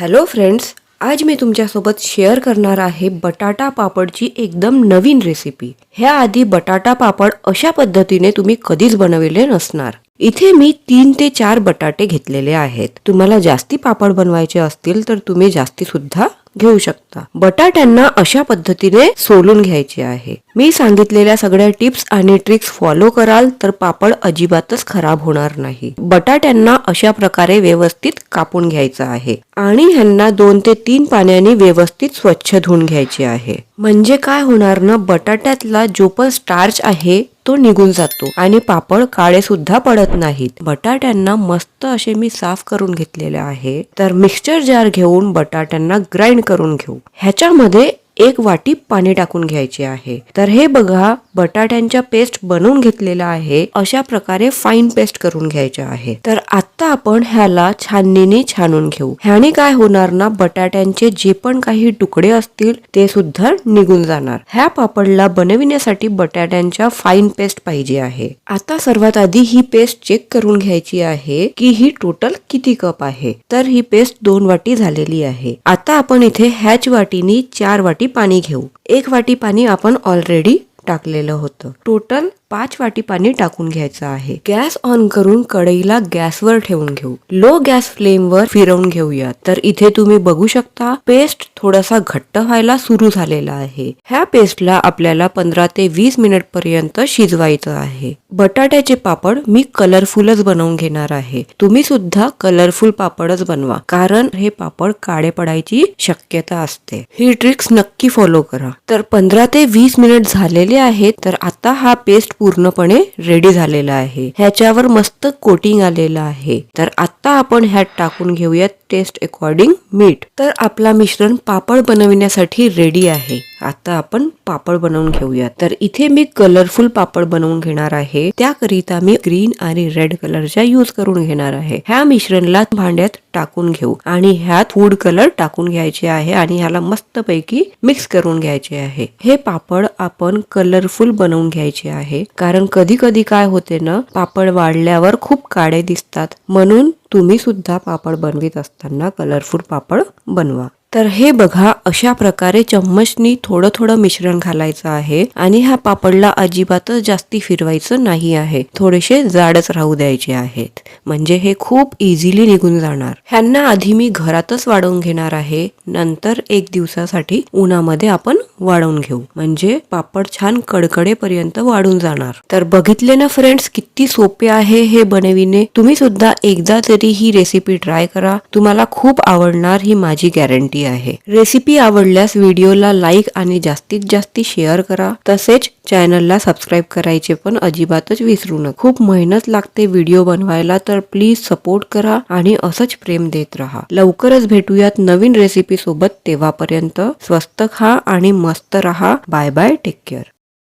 Hello friends आज मी तुमच्यासोबत share करणार आहे बटाटा पापडची एकदम नवीन रेसिपी ह्या आधी बटाटा पापड अशा पद्धतीने तुम्ही कधीच बनवले नसणार. इथे मी तीन ते चार बटाटे घेतलेले आहेत. तुम्हाला जास्ती पापड बनवायचे असतील तर तुम्ही जास्ती सुद्धा घेऊ शकता. बटाट्यांना अशा पद्धतीने सोलून घ्यायचे आहे. मी सांगितलेल्या सगळ्या टिप्स आणि ट्रिक्स फॉलो कराल तर पापड अजिबातच खराब होणार नाही. बटाट्यांना अशा प्रकारे व्यवस्थित कापून घ्यायचं आहे आणि ह्यांना दोन ते तीन पाण्याने व्यवस्थित स्वच्छ धुवून घ्यायचे आहे. म्हणजे काय होणार ना बटाट्यातला जो पण स्टार्च आहे तो निघून जातो आणि पापड काळे सुद्धा पडत नाहीत. बटाट्यांना मस्त असे मी साफ करून घेतलेले आहे. तर मिक्सचर जार घेऊन बटाट्यांना ग्राइंड करून घेऊ. ह्याच्यामध्ये एक वाटी पाणी टाकून घ्यायचे आहे. तर हे बघा बटाट्यांच्या पेस्ट बनवून घेतलेला आहे. अशा प्रकारे फाईन पेस्ट करून घ्यायचे आहे. तर आता आपण ह्याला छाननीने छानून घेऊ. ह्याने काय होणार ना बटाट्यांचे जे पण काही तुकडे असतील ते सुद्धा निघून जाणार. ह्या पापडला बनविण्यासाठी बटाट्यांच्या फाईन पेस्ट पाहिजे आहे. आता सर्वात आधी ही पेस्ट चेक करून घ्यायची आहे की ही टोटल किती कप आहे. तर ही पेस्ट दोन वाटी झालेली आहे. आता आपण इथे ह्याच वाटीने चार वाटी पाणी घेऊ. एक वाटी पाणी आपण ऑलरेडी टाकलेलं होतं. टोटल पाच वाटी पाणी टाकून घ्यायचं आहे. गॅस ऑन करून कढईला गॅसवर ठेवून घेऊ. लो गॅस फ्लेमवर फिरवून घेऊया तर इथे तुम्ही बघू शकता पेस्ट थोडासा घट्ट व्हायला सुरू झालेला आहे. ह्या पेस्टला आपल्याला पंधरा ते वीस मिनिट पर्यंत शिजवायचं आहे. बटाट्याचे पापड मी कलरफुलच बनवून घेणार आहे. तुम्ही सुद्धा कलरफुल पापडच बनवा कारण हे पापड काळे पडायची शक्यता असते. ही ट्रिक्स नक्की फॉलो करा. तर पंधरा ते वीस मिनिट झालेले आहेत तर आता हा पेस्ट पूर्णपणे रेडी झालेला आहे. ह्याच्यावर मस्त कोटिंग आलेलं आहे. तर आता आपण ह्यात टाकून घेऊयात टेस्ट अकॉर्डिंग मीठ तर आपला मिश्रण पापड बनविण्यासाठी रेडी आहे. आता आपण पापड बनवून घेऊया तर इथे मी कलरफुल पापड बनवून घेणार आहे. त्याकरिता मी ग्रीन आणि रेड कलरच्या यूज करून घेणार आहे. ह्या मिश्रणला भांड्यात टाकून घेऊ. आणि ह्यात फूड कलर टाकून घ्यायचे आहे आणि ह्याला मस्त पैकी मिक्स करून घ्यायचे आहे. हे पापड आपण कलरफुल बनवून घ्यायचे आहे. कारण कधी कधी काय होते ना पापड वाढल्यावर खूप काळे दिसतात. म्हणून तुम्ही सुद्धा पापड बनवित असताना कलरफुल पापड बनवा. तर हे बघा अशा प्रकारे चम्मचनी थोडं थोडं मिश्रण घालायचं आहे आणि ह्या पापडला अजिबातच जास्ती फिरवायचं नाही आहे. थोडेसे जाडच राहू द्यायचे आहेत. म्हणजे हे खूप इझिली निघून जाणार. ह्यांना आधी मी घरातच वाढवून घेणार आहे. नंतर एक दिवसासाठी उन्हामध्ये आपण वाढवून घेऊ. म्हणजे पापड छान कडकडेपर्यंत वाढून जाणार. तर बघितले ना फ्रेंड्स किती सोपे आहे हे बनविणे. तुम्ही सुद्धा एकदा तरी ही रेसिपी ट्राय करा. तुम्हाला खूप आवडणार ही माझी गॅरंटी आहे. रेसिपी आवडल्यास व्हिडिओला लाईक आणि जास्तीत जास्त शेअर करा. तसेच चॅनलला सबस्क्राईब करायचे पण अजिबातच विसरू नका. खूप मेहनत लागते व्हिडिओ बनवायला तर प्लीज सपोर्ट करा आणि असंच प्रेम देत राहा. लवकरच भेटूयात नवीन रेसिपी सोबत तेव्हापर्यंत. स्वस्त खा आणि मस्त रहा. Bye bye take care